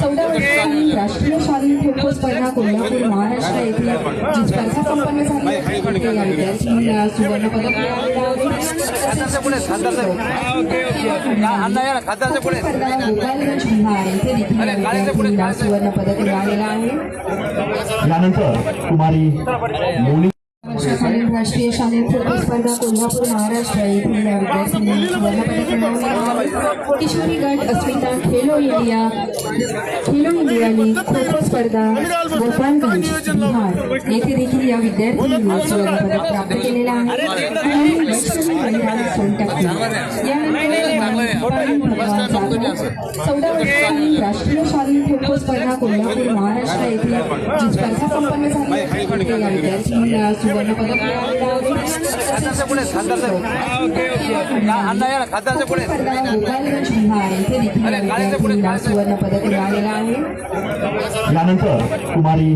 चौदा राष्ट्रीय शालेय खो खो स्पर्धा कोल्हापूर महाराष्ट्र येथे जी संपन्न झाली. या विद्यार्थ्यांना सुवर्णपदक मिळालेलं आहे खाद्याच्या पुढे स्पर्धा गोपालगंज बिहार येथे देखील या विद्यार्थ्यांना मिळालेलं आहे. यानंतर कुमारी राष्ट्रीय शालेय प्रतिस्पर्धा स्पर्धा कोल्हापूर, महाराष्ट्र येथील किशोरी गट अस्मिता खेलो इंडिया खेलो इंडिया ने खो खो स्पर्धा गोपालगंज बिहार. येथे देखील या विद्यार्थ्यांनी प्राप्त केलेलं आहे. यानंतर चौदा वर्षाखालील राष्ट्रीय शालेय खो स्पर्धा कोल्हापूर महाराष्ट्र येथे जी स्पर्धा संपन्न झाली ते या सुवर्णपदक खाद्याच्या पुढे स्पर्धा गोपालगंज बिहार येथे देखील या सुवर्णपदक मिळालेलं आहे यानंतर कुमारी